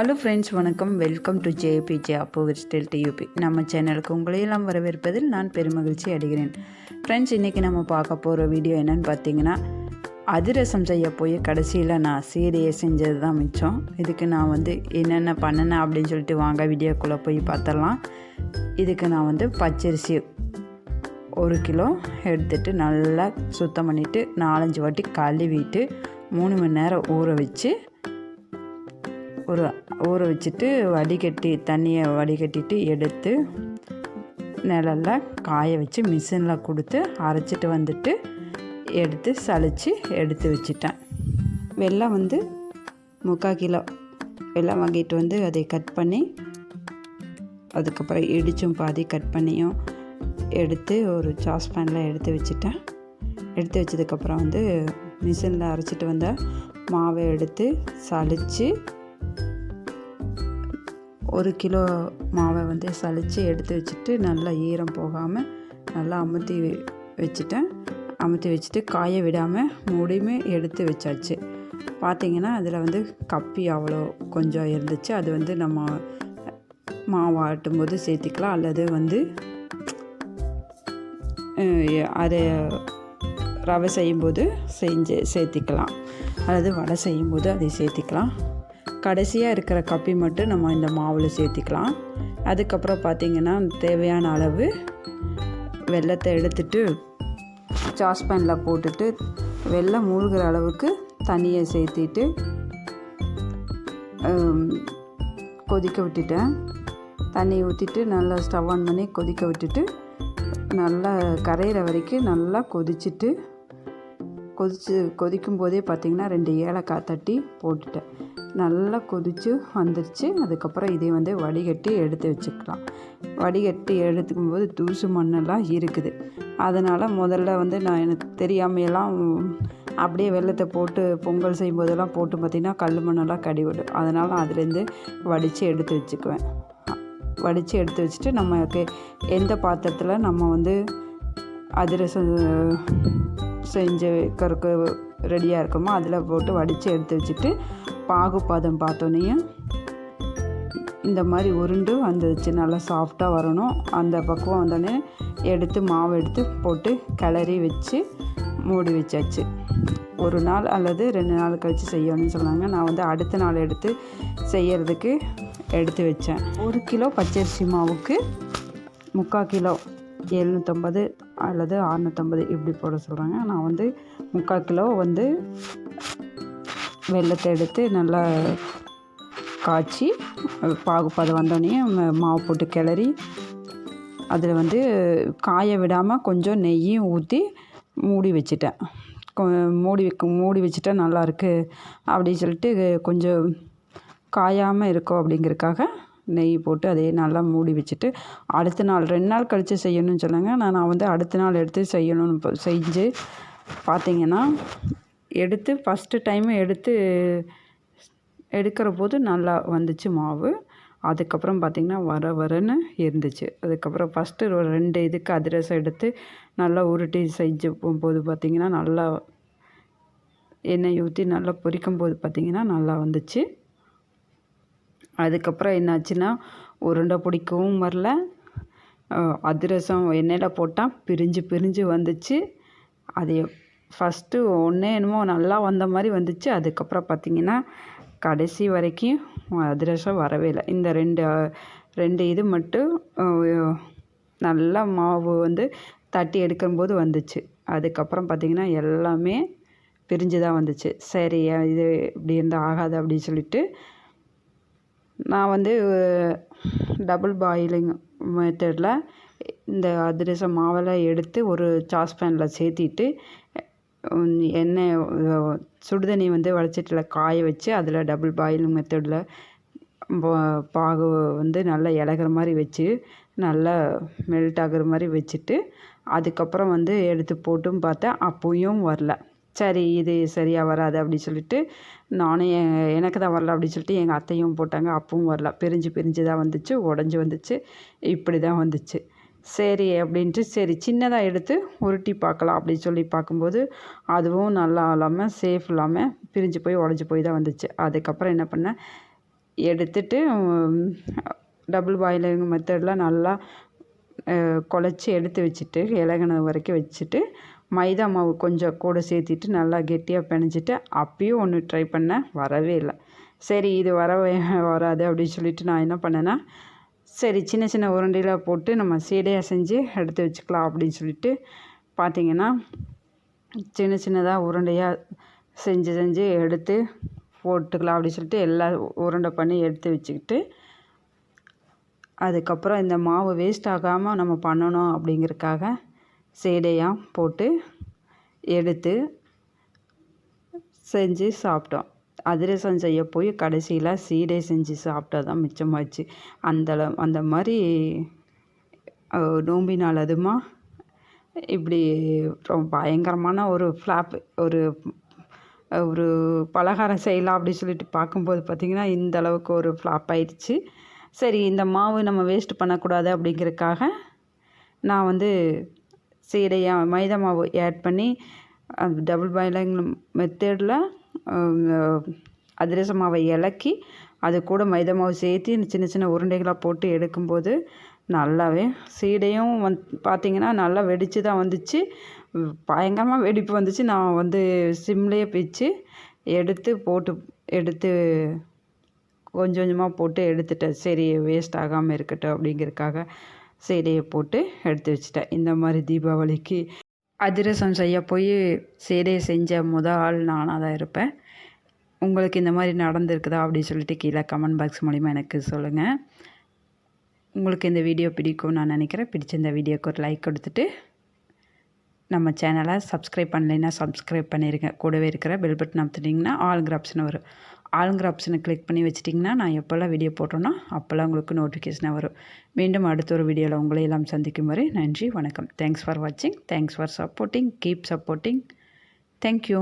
Hello friends வணக்கம். Welcome to JBJ அப்போ ஸ்டில் டியூபி நம்ம சேனலுக்கு உங்களையெல்லாம் வரவேற்பதில் நான் பெருமகிழ்ச்சி அடைகிறேன். ஃப்ரெண்ட்ஸ் இன்றைக்கி நம்ம பார்க்க போகிற வீடியோ என்னென்னு பார்த்தீங்கன்னா அதிரசம் செய்ய போய் கடைசியில் நான் சீடையை செஞ்சது தான் மிச்சம். இதுக்கு நான் வந்து என்னென்ன பண்ணினேன் அப்படின்னு சொல்லிட்டு வாங்க வீடியோக்குள்ளே போய் பார்த்துடலாம். இதுக்கு நான் வந்து பச்சரிசி ஒரு கிலோ எடுத்துட்டு நல்லா சுத்தம் பண்ணிவிட்டு நாலஞ்சு வாட்டி கழுவிட்டு மூணு மணி நேரம் ஊற வச்சு ஒரு ஊற வச்சுட்டு வடிகட்டி தண்ணியை வடிகட்டிட்டு எடுத்து நிழலில் காய வச்சு மிஷினில் கொடுத்து அரைச்சிட்டு வந்துட்டு எடுத்து சளிச்சு எடுத்து வச்சிட்டேன். வெள்ளம் வந்து முக்கால் கிலோ வெள்ளம் வாங்கிட்டு வந்து அதை கட் பண்ணி அதுக்கப்புறம் இடிச்சும் பாதி கட் பண்ணியும் எடுத்து ஒரு சாஸ்பேனில் எடுத்து வச்சுட்டேன். எடுத்து வச்சதுக்கப்புறம் வந்து மிஷினில் அரைச்சிட்டு வந்த மாவை எடுத்து சலித்து ஒரு கிலோ மாவை வந்து சலித்து எடுத்து வச்சுட்டு நல்லா ஈரம் போகாமல் நல்லா அமுத்தி வச்சுட்டேன். அமுத்தி வச்சுட்டு காய விடாமல் மூடியுமே எடுத்து வச்சாச்சு. பார்த்திங்கன்னா அதில் வந்து கப்பி அவ்வளோ கொஞ்சம் இருந்துச்சு. அது வந்து நம்ம மாவு ஆட்டும்போது சேர்த்திக்கலாம். அல்லது வந்து அதை ரவை செய்யும்போது செஞ்சு சேர்த்திக்கலாம். அல்லது வடை செய்யும்போது அதை சேர்த்திக்கலாம். கடைசியாக இருக்கிற கப்பி மட்டும் நம்ம இந்த மாவில் சேர்த்திக்கலாம். அதுக்கப்புறம் பார்த்திங்கன்னா தேவையான அளவு வெள்ளத்தை எடுத்துட்டு சாஸ்பேனில் போட்டுட்டு வெள்ளம் மூழ்கிற அளவுக்கு தண்ணியை சேர்த்திட்டு கொதிக்க விட்டுட்டேன். தண்ணி ஊற்றிட்டு நல்லா ஸ்டவ் ஆன் பண்ணி கொதிக்க விட்டுட்டு நல்லா கரையிற வரைக்கும் நல்லா கொதிச்சுட்டு கொதிச்சு கொதிக்கும் போதே பார்த்திங்கன்னா ரெண்டு ஏலக்காய் தட்டி போட்டுட்டேன். நல்லா கொதித்து வந்துருச்சு. அதுக்கப்புறம் இதை வந்து வடிகட்டி எடுத்து வச்சுக்கலாம். வடிகட்டி எடுத்துக்கும் போது தூசு மண்ணெல்லாம் இருக்குது. அதனால் முதல்ல வந்து நான் எனக்கு தெரியாமையெல்லாம் அப்படியே வெள்ளத்தை போட்டு பொங்கல் செய்யும்போதெல்லாம் போட்டு பார்த்திங்கன்னா கல் மண்ணெல்லாம் கடிவிடும் அதனால் அதுலேருந்து வடித்து எடுத்து வச்சுக்குவேன். வடித்து எடுத்து வச்சுட்டு நமக்கு எந்த பாத்திரத்தில் நம்ம வந்து அதிரசம் செஞ்சு வைக்கிறதுக்கு ரெடியாக இருக்கோமோ அதில் போட்டு வடித்து எடுத்து வச்சுட்டு பாகுபாதம் பார்த்தோன்னே இந்த மாதிரி உருண்டு வந்துச்சு. நல்லா சாஃப்டாக வரணும். அந்த பக்குவம் வந்தோடனே எடுத்து மாவு எடுத்து போட்டு கிளறி வச்சு மூடி வச்சாச்சு. ஒரு நாள் அல்லது ரெண்டு நாள் கழித்து செய்யணும்னு சொன்னாங்க. நான் வந்து அடுத்த நாள் எடுத்து செய்கிறதுக்கு எடுத்து வச்சேன். ஒரு கிலோ பச்சரிசி மாவுக்கு முக்கால் கிலோ எழுநூற்றம்பது அல்லது அறநூற்றம்பது இப்படி போட சொல்கிறாங்க நான் வந்து முக்கால் கிலோ வந்து வெள்ளத்தை எடுத்து நல்லா காய்ச்சி பாகுபாடு வந்தோடனே மாவு போட்டு கிளறி அதில் வந்து காய விடாமல் கொஞ்சம் நெய்யும் ஊற்றி மூடி வச்சுட்டேன். மூடி வைக்க மூடி வச்சுட்டா நல்லாயிருக்கு அப்படின்னு சொல்லிட்டு கொஞ்சம் காயாமல் இருக்கும் அப்படிங்கிறதுக்காக நெய் போட்டு அதையே நல்லா மூடி வச்சுட்டு அடுத்த நாள் ரெண்டு நாள் கழித்து செய்யணும்னு சொன்னாங்க. நான் நான் வந்து அடுத்த நாள் எடுத்து செய்யணும்னு செஞ்சு பார்த்திங்கன்னா எடுத்து ஃபஸ்ட்டு டைமு எடுத்து எடுக்கிற போது நல்லா வந்துச்சு மாவு. அதுக்கப்புறம் பார்த்திங்கன்னா வர வரன்னு இருந்துச்சு. அதுக்கப்புறம் ஃபஸ்ட்டு ஒரு ரெண்டு இதுக்கு அதிரசம் எடுத்து நல்லா உருட்டி செஞ்சு போகும்போது பார்த்திங்கன்னா நல்லா எண்ணெய் ஊற்றி நல்லா பொரிக்கும் போது பார்த்திங்கன்னா நல்லா வந்துச்சு. அதுக்கப்புறம் என்னாச்சுன்னா உருண்டை பிடிக்கவும் வரல. அதிரசம் எண்ணெயில் போட்டால் பிரிஞ்சு பிரிஞ்சு வந்துச்சு. அது ஃபஸ்ட்டு ஒன்றே என்னமோ நல்லா வந்த மாதிரி வந்துச்சு. அதுக்கப்புறம் பார்த்திங்கன்னா கடைசி வரைக்கும் அதிரசம் வரவே இல்லை. இந்த ரெண்டு ரெண்டு இது மட்டும் நல்லா மாவு வந்து தட்டி எடுக்கும்போது வந்துச்சு. அதுக்கப்புறம் பார்த்திங்கன்னா எல்லாமே பிரிஞ்சு தான் வந்துச்சு. சரி இது இப்படி இருந்தால் ஆகாது அப்படின்னு சொல்லிட்டு நான் வந்து டபுள் பாயிலிங் மெத்தடில் இந்த அதிரசம் மாவெல்லாம் எடுத்து ஒரு சாஸ்பேனில் சேர்த்திட்டு எண்ணெய் சுடுதண்ணி வந்து வடச்சட்டியில் காய வச்சு அதில் டபுள் பாயிலிங் மெத்தடில் பாகு வந்து நல்லா இலகிற மாதிரி வச்சு நல்லா மெல்ட் ஆகுற மாதிரி வச்சுட்டு அதுக்கப்புறம் வந்து எடுத்து போட்டும் பார்த்தேன் அப்போயும் வரல. சரி இது சரியாக வராது அப்படின்னு சொல்லிட்டு நானும் எனக்கு தான் வரல அப்படின்னு சொல்லிட்டு எங்கள் அத்தையும் போட்டாங்க அப்பவும் வரல. பிரிஞ்சு பிரிஞ்சு தான் வந்துச்சு உடஞ்சி வந்துச்சு இப்படி தான் வந்துச்சு. சரி அப்படின்ட்டு சரி சின்னதாக எடுத்து உருட்டி பார்க்கலாம் அப்படின்னு சொல்லி பார்க்கும்போது அதுவும் நல்லா இல்லாமல் சேஃப் இல்லாமல் பிரிஞ்சு போய் உடஞ்சி போய் தான் வந்துச்சு. அதுக்கப்புறம் என்ன பண்ணேன்? எடுத்துட்டு டபுள் பாயிலிங் மெத்தடில் நல்லா குழச்சி எடுத்து வச்சுட்டு இலகுன வரைக்கும் வச்சுட்டு மைதா மாவு கொஞ்சம் கூட சேர்த்திட்டு நல்லா கெட்டியாக பிணைஞ்சிட்டு அப்பயும் ஒன்று ட்ரை பண்ணேன். வரவே இல்லை. சரி இது வரவே வராது அப்படின்னு சொல்லிட்டு நான் என்ன பண்ணேன்னா சரி சின்ன சின்ன உருண்டையில் போட்டு நம்ம சீடையாக செஞ்சு எடுத்து வச்சுக்கலாம் அப்படின்னு சொல்லிட்டு பார்த்திங்கன்னா சின்ன சின்னதாக உருண்டையாக செஞ்சு செஞ்சு எடுத்து போட்டுக்கலாம் அப்படின்னு சொல்லிட்டு எல்லா உருண்டை பண்ணி எடுத்து வச்சுக்கிட்டு அதுக்கப்புறம் இந்த மாவு வேஸ்ட் ஆகாமல் நம்ம பண்ணணும் அப்படிங்கிறதுக்காக சீடையாக போட்டு எடுத்து செஞ்சு சாப்பிட்டோம். அதிரசம் செய்ய போய் கடைசியில் சீடை செஞ்சு சாப்பிட்டா தான் மிச்சமாச்சு. அந்த அந்த மாதிரி நோம்பினால் அதுமா? இப்படி ரொம்ப பயங்கரமான ஒரு ஃப்ளாப் ஒரு ஒரு பலகாரம் செய்யலாம் அப்படின்னு சொல்லிட்டு பார்க்கும்போது பார்த்திங்கன்னா இந்த அளவுக்கு ஒரு ஃப்ளாப் ஆயிடுச்சு. சரி இந்த மாவு நம்ம வேஸ்ட் பண்ணக்கூடாது அப்படிங்கிறதுக்காக நான் வந்து சீடையாக மைதா மாவு ஆட் பண்ணி டபுள் பாயிலிங் மெத்தேடில் அதிரச மாவை இலக்கி அது கூட மைதா மாவு சேர்த்து சின்ன சின்ன உருண்டைகளாக போட்டு எடுக்கும்போது நல்லாவே சீடையும் வந் பார்த்திங்கன்னா நல்லா வெடித்து தான் வந்துச்சு. பயங்கரமாக வெடிப்பு வந்துச்சு. நான் வந்து சிம்லேயே பிச்சு எடுத்து போட்டு எடுத்து கொஞ்சம் கொஞ்சமாக போட்டு எடுத்துட்டேன். சரி வேஸ்ட் ஆகாமல் இருக்கட்டும் அப்படிங்கிறதுக்காக சீடையை போட்டு எடுத்து வச்சுட்டேன். இந்த மாதிரி தீபாவளிக்கு அதிரசம் செய்ய போய் சீடையை செஞ்ச முத ஆள் நானாக தான் இருப்பேன். உங்களுக்கு இந்த மாதிரி நடந்திருக்குதா அப்படின்னு சொல்லிட்டு கீழே கமெண்ட் பாக்ஸ் மூலிமா எனக்கு சொல்லுங்கள் உங்களுக்கு இந்த வீடியோ பிடிக்கும்னு நான் நினைக்கிறேன். பிடிச்ச இந்த வீடியோக்கு ஒரு லைக் கொடுத்துட்டு நம்ம சேனலை சப்ஸ்கிரைப் பண்ணலைன்னா சப்ஸ்கிரைப் பண்ணிடுங்க கூடவே இருக்கிற பெல் பட்டன் அமுத்துட்டிங்கன்னா ஆல் கிராப்ஸ்னு வரும். ஆளுங்கிற ஆப்ஷனை கிளிக் பண்ணி வச்சிட்டிங்கன்னா நான் எப்போல்லாம் வீடியோ போட்டோன்னா அப்போல்லாம் உங்களுக்கு நோட்டிஃபிகேஷனாக வரும். மீண்டும் அடுத்த ஒரு வீடியோவில் உங்களை எல்லாம் சந்திக்கும் வரை நன்றி வணக்கம். தேங்க்ஸ் ஃபார் வாட்சிங் thanks for supporting keep supporting thank you